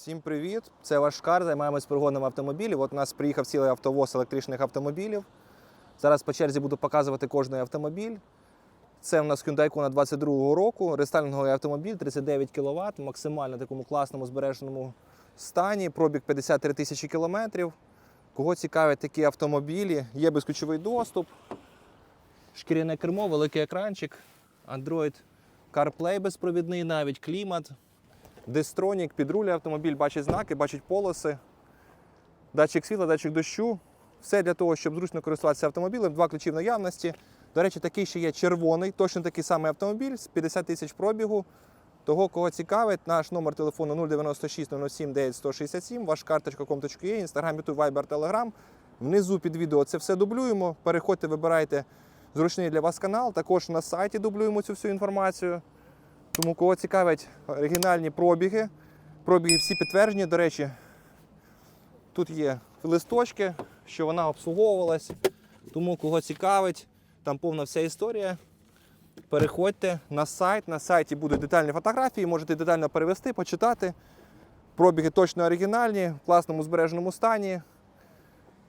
Всім привіт! Це ваш Кар. Займаємось пригоном автомобілів. От у нас приїхав цілий автовоз електричних автомобілів. Зараз по черзі буду показувати кожний автомобіль. Це у нас Hyundai Kona 22 року, рестайлінговий автомобіль 39 кВт, максимально такому класному збереженому стані, пробіг 53 тисячі кілометрів. Кого цікавлять такі автомобілі, є безключовий доступ, шкіряне кермо, великий екранчик, Android CarPlay безпровідний, навіть клімат. Дистронік, під рулі автомобіль бачить знаки, бачить полоси, датчик світла, датчик дощу. Все для того, щоб зручно користуватися автомобілем. Два ключі в наявності. До речі, такий ще є червоний, точно такий самий автомобіль з 50 тисяч пробігу. Того, кого цікавить, наш номер телефону 096 07 9167, ваш карточка.com.ua, інстаграм, ютуб, вайбер, телеграм. Внизу під відео це все дублюємо. Переходьте, вибирайте зручний для вас канал. Також на сайті дублюємо цю всю інформацію. Тому кого цікавлять оригінальні пробіги, пробіги всі підтверджені. До речі, тут є листочки, що вона обслуговувалась. Тому кого цікавить, там повна вся історія. Переходьте на сайт. На сайті будуть детальні фотографії, можете детально перевести, почитати. Пробіги точно оригінальні, в класному збереженому стані.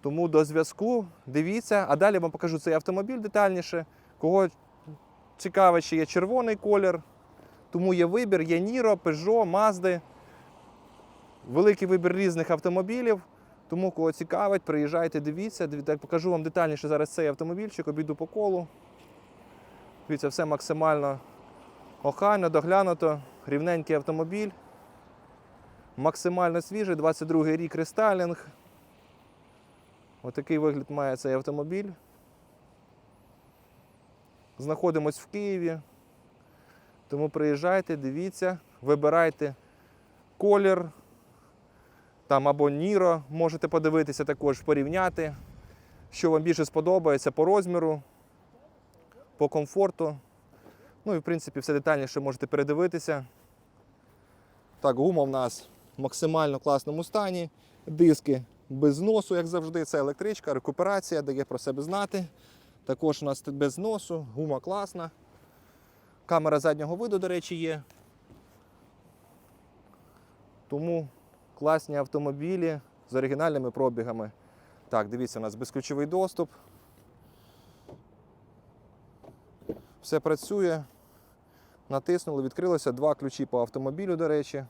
Тому до зв'язку дивіться. А далі вам покажу цей автомобіль детальніше. Кого цікавить, ще є червоний колір. Тому є вибір, є Ніро, Peugeot, Mazda. Великий вибір різних автомобілів. Тому, кого цікавить, приїжджайте, дивіться. Покажу вам детальніше зараз цей автомобільчик, обійду по колу. Дивіться, все максимально охайно, доглянуто, рівненький автомобіль. Максимально свіжий, 22 й рік рестайлінг. Отакий вигляд має цей автомобіль. Знаходимось в Києві. Тому приїжджайте, дивіться, вибирайте колір. Там або Ніро можете подивитися також, порівняти, що вам більше сподобається по розміру, по комфорту. Ну і в принципі все детальніше можете передивитися. Так, гума в нас в максимально класному стані. Диски без носу, як завжди. Це електричка, рекуперація, дає про себе знати. Також у нас без носу, гума класна. Камера заднього виду, до речі, є. Тому класні автомобілі з оригінальними пробігами. Так, дивіться, у нас безключовий доступ. Все працює. Натиснули, відкрилося два ключі по автомобілю, до речі.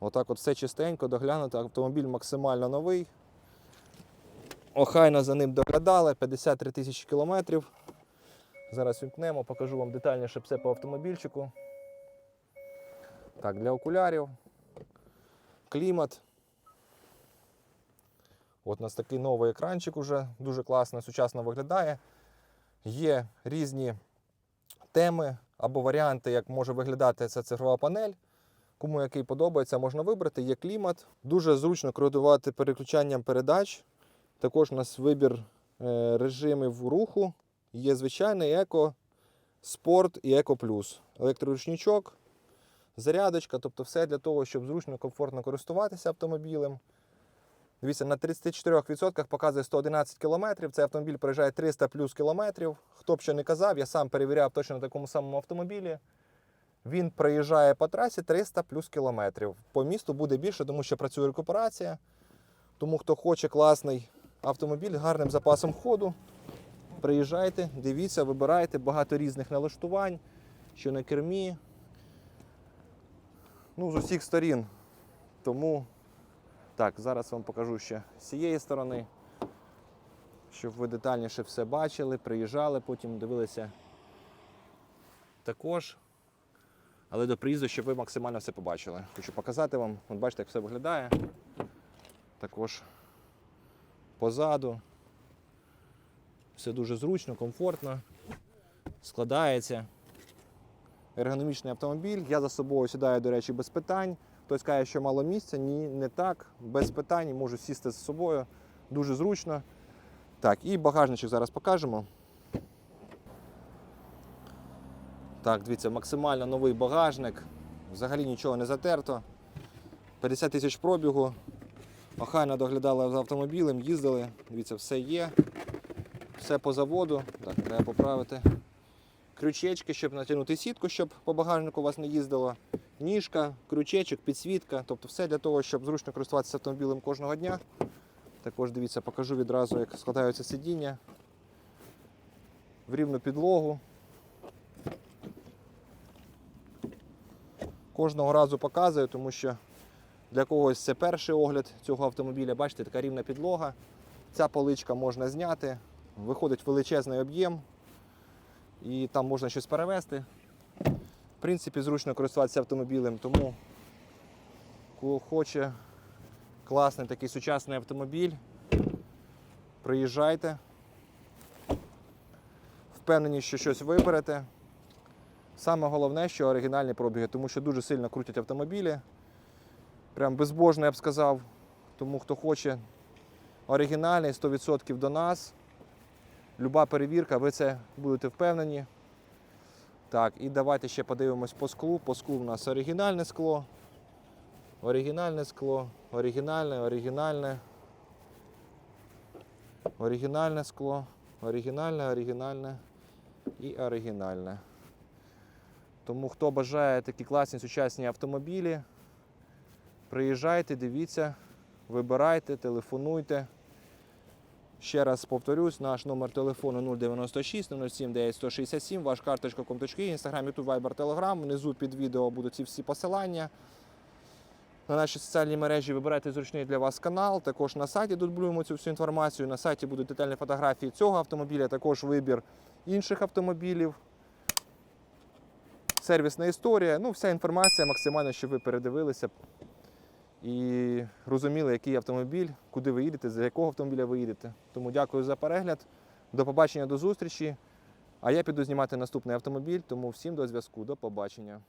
Отак от все чистенько, доглянуто. Автомобіль максимально новий. Охайно за ним доглядали, 53 тисячі кілометрів. Зараз вімкнемо, покажу вам детальніше все по автомобільчику. Так, для окулярів. Клімат. От у нас такий новий екранчик уже дуже класно, сучасно виглядає. Є різні теми або варіанти, як може виглядати ця цифрова панель. Кому який подобається, можна вибрати. Є клімат. Дуже зручно керувати переключанням передач. Також у нас вибір е, режимів руху. Є звичайний еко, спорт і еко плюс. Електроручничок, зарядочка, тобто все для того, щоб зручно, комфортно користуватися автомобілем. Дивіться, на 34% показує 111 км. Цей автомобіль проїжджає 300 плюс кілометрів. Хто б що не казав, я сам перевіряв точно на такому самому автомобілі. Він проїжджає по трасі 300 плюс кілометрів. По місту буде більше, тому що працює рекуперація. Тому хто хоче класний автомобіль з гарним запасом ходу, приїжджайте, дивіться, вибирайте багато різних налаштувань, що на кермі. Ну, з усіх сторін. Тому так, зараз вам покажу ще з цієї сторони, щоб ви детальніше все бачили, приїжджали, потім дивилися також. Але до приїзду, щоб ви максимально все побачили. Хочу показати вам, от бачите, як все виглядає. Також позаду. Все дуже зручно, комфортно, складається. Ергономічний автомобіль. Я за собою сідаю, до речі, без питань. Хтось каже, що мало місця. Ні, не так. Без питань можу сісти за собою. Дуже зручно. Так, і багажничок зараз покажемо. Так, дивіться, максимально новий багажник. Взагалі нічого не затерто. 50 тисяч пробігу. Охайно доглядали за автомобілем, їздили. Дивіться, все є. Все по заводу. Так, треба поправити. Крючечки, щоб натягнути сітку, щоб по багажнику у вас не їздило. ніжка, крючечок, підсвітка. Тобто все для того, щоб зручно користуватися автомобілем кожного дня. Також дивіться, покажу відразу, як складаються сидіння в рівну підлогу. Кожного разу показую, тому що для когось це перший огляд цього автомобіля. Бачите, така рівна підлога. Ця поличка можна зняти, виходить величезний об'єм, і там можна щось перевезти. В принципі, зручно користуватися автомобілем, тому кого хоче класний такий сучасний автомобіль, приїжджайте. Впевнені, що щось виберете. Саме головне, що оригінальні пробіги, тому що дуже сильно крутять автомобілі. Прям безбожно, я б сказав. Тому хто хоче оригінальний 100% до нас. Люба перевірка, ви це будете впевнені. Так, і давайте ще подивимось по склу. По склу у нас оригінальне скло. Оригінальне скло, оригінальне, оригінальне. Оригінальне скло, оригінальне, оригінальне і оригінальне. Тому хто бажає такі класні сучасні автомобілі, приїжджайте, дивіться, вибирайте, телефонуйте. Ще раз повторюсь, наш номер телефону 096 07 9167, ваш карточка ком.ua, інстаграм, ютуб, вайбер, телеграм. Внизу під відео будуть ці всі посилання. На наші соціальні мережі вибирайте зручний для вас канал. Також на сайті дублюємо цю всю інформацію. На сайті будуть детальні фотографії цього автомобіля, також вибір інших автомобілів. Сервісна історія. Ну, вся інформація максимально, щоб ви передивилися і розуміли, який автомобіль, куди ви їдете, за якого автомобіля ви їдете. Тому дякую за перегляд. До побачення, до зустрічі. А я піду знімати наступний автомобіль, тому всім до зв'язку. До побачення.